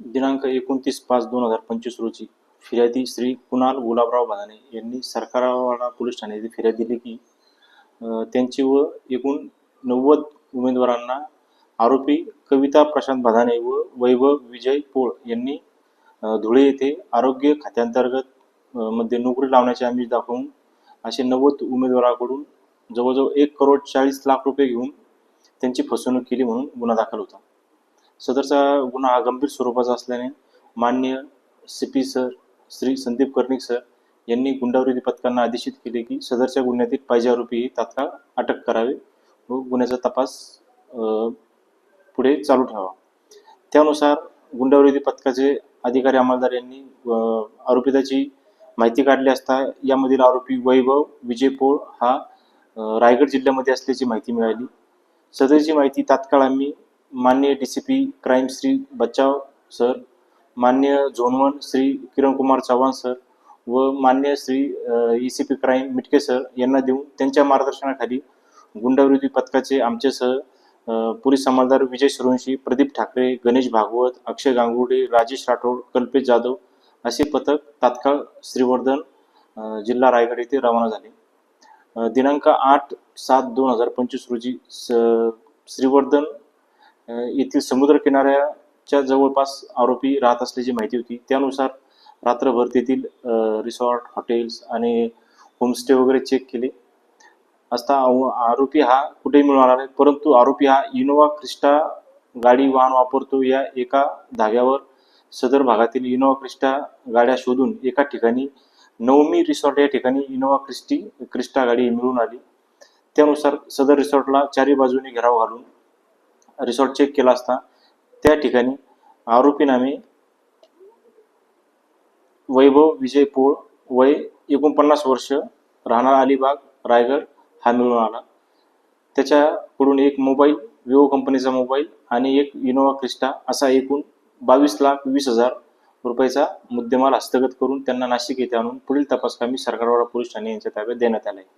दिनांक एकोणतीस पाच दोन हजार पंचवीस रोजी फिर्यादी श्री कुणाल गुलाबराव भादाने यांनी सरकारवाडा पोलीस ठाणे येथे फिर्याद दिली की त्यांची व एकूण नव्वद उमेदवारांना आरोपी कविता प्रशांत भादाने व वैभव विजय पोळ यांनी धुळे येथे आरोग्य खात्यांतर्गत मध्ये नोकरी लावण्याचे आमिष दाखवून असे नव्वद उमेदवाराकडून जवळजवळ एक करोड चाळीस लाख रुपये घेऊन त्यांची फसवणूक केली म्हणून गुन्हा दाखल होता. सदरचा गुन्हा हा गंभीर स्वरूपाचा असल्याने मान्य C P sir Shri Sandeep Karnik sir यांनी गुंडावृत्ती पथकांना आदेशित केले की सदरच्या गुन्ह्यातील पाहिजे आरोपी तात्काळ अटक करावे व गुन्ह्याचा तपास पुढे चालू ठेवावा. त्यानुसार गुंडाविरोधी पथकाचे अधिकारी अंमलदार यांनी आरोपिताची माहिती काढली असता यामधील आरोपी वैभव विजय पोळ हा रायगड जिल्ह्यामध्ये असल्याची माहिती मिळाली. सदरची माहिती तात्काळ आम्ही मान्य D C P crime Shri Bachhav sir मान्य zone one Shri Kirankumar Chavan sir व मान्य Shri E C P crime Mitke sir यांना देऊन त्यांच्या मार्गदर्शनाखाली गुंडविरोधी पथकाचे आमच्यासह अ, पोलीस अंमलदार विजय सुरवंशी प्रदीप ठाकरे गणेश भागवत अक्षय गांगुडे राजेश राठोड कल्पेश जाधव असे पथक तात्काळ श्रीवर्धन जिल्हा रायगड येथे रवाना झाले. दिनांक आठ सात दोन हजार पंचवीस रोजी स श्रीवर्धन येथील समुद्र किनाऱ्याच्या जवळपास आरोपी राहत असल्याची माहिती होती. त्यानुसार रात्रभर तेथील रिसॉर्ट हॉटेल्स आणि होमस्टे वगैरे चेक केले. असता आव- आरोपी हा कुठेही मिळून आला नाही परंतु आरोपी हा इनोवा क्रिस्टा गाडी वाहन वापरतो या एका धाग्यावर. सदर भागातील इनोवा क्रिस्टा गाड्या शोधून एका ठिकाणी नवमी रिसॉर्ट या ठिकाणी इनोवा क्रिस्टी क्रिस्टा गाडी मिळून आली. त्यानुसार सदर रिसॉर्टला चारी बाजूने घेराव घालून रिसॉर्ट चेक केला असता त्या ठिकाणी आरोपी नामे वैभव विजय पोळ वय एकोणपन्नास वर्ष राहणार अलिबाग रायगड हा मिळून आला. त्याच्याकडून एक मोबाईल विवो कंपनीचा मोबाईल आणि एक इनोवा क्रिस्टा असा एकूण बावीस लाख वीस हजार रुपयाचा मुद्देमाल हस्तगत करून त्यांना नाशिक येथे आणून पुढील तपासकामी सरकारवाडा पोलीस ठाणे यांच्या ताब्यात देण्यात आला आहे